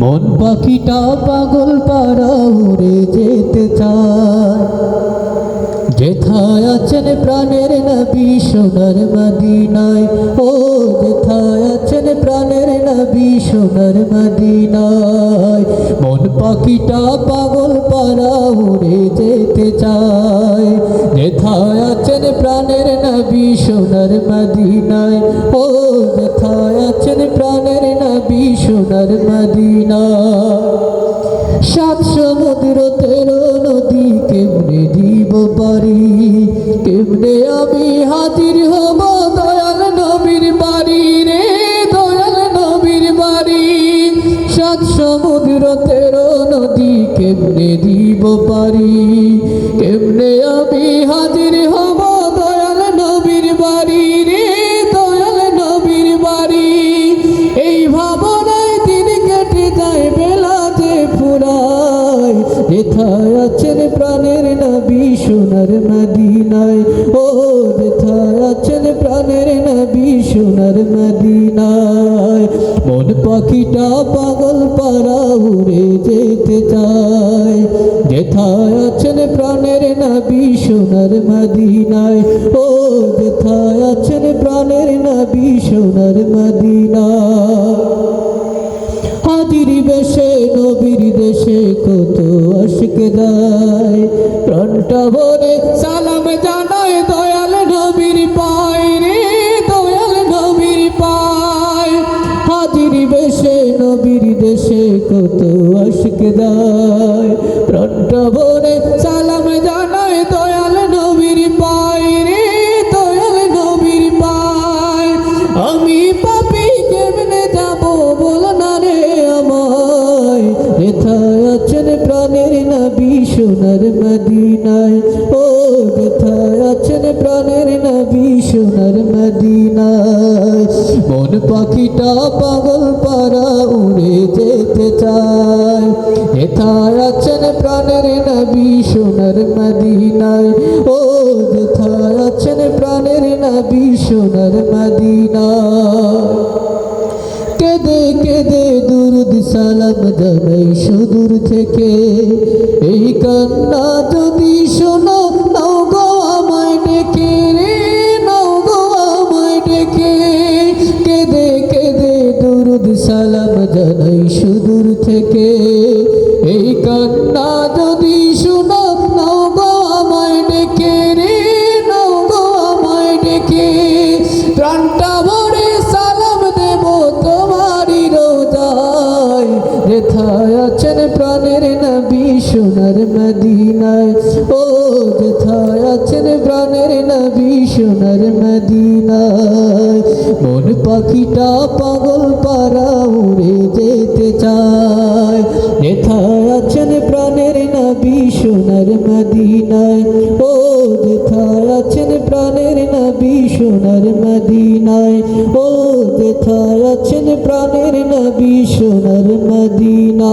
মন পাখিটা পাগল পাড়া উড়ে যেতে চায়। যেথায় আছেন প্রাণের নবী সোনার মদিনায়, ও যেথায় আছেন প্রাণের নবী সোনার মদিনায়। মন পাখিটা পাগল পাড়া উড়ে যেতে চায়, যেথায় আছেন প্রাণের নবী সোনার মদিনায়, ও যেথায় আছেন প্রাণের নবী সোনার নদী কেমনে দিব পারি? কেমনে আমি হাজির হব দয়াল নবীর বাড়ি রে? দয়াল নবীর বাড়ি। এই ভাবনায় দিন কেটে যায় বেলা যে ফুরায়। এথায় আছেন প্রাণের নবী, সোনার মদিনায়। ও যেথায় আছেন প্রাণের নবী সোনার মদিনায়। মন পাখিটা পাগল পাড়া উড়ে যেতে চায়। যেথায় আছেন প্রাণের নবী সোনার মদিনায়। ও যেথায় আছেন প্রাণের নবী সোনার মদিনায়। আশকে দায় প্রাণটা ভরে সালাম জানায় দয়াল নবীর পায় রে, দয়াল নবীর পায়। হাজির বেশে নবীর দেশে কত আশকে দায়। সোনার মদিনায়, ও যেথায় আছেন প্রাণের নবী, সোনার মদিনায়। মন পাখিটা পাগল পাড়া উড়ে যেতে চায়। যেথায় আছেন প্রাণের নবী, সোনার মদিনায়, ও যেথায় আছেন প্রাণের নবী, সোনার মদিনায়। কেঁদে কেঁদে দুরুদ সালাম জানাই সুদূর থেকে। যেথায় আছেন প্রাণের নবী সোনার মদিনায়। ও যেথায় আছেন প্রাণের নবী সোনার মদিনায়। মন পাখিটা পাগল পাড়া উড়ে যেতে চায়। যেথায় আছেন প্রাণের নবী সোনার মদিনায়। ও নবী সোনার মদিনায় ও যেথায় আছেন প্রাণের নবী সোনার মদিনায়।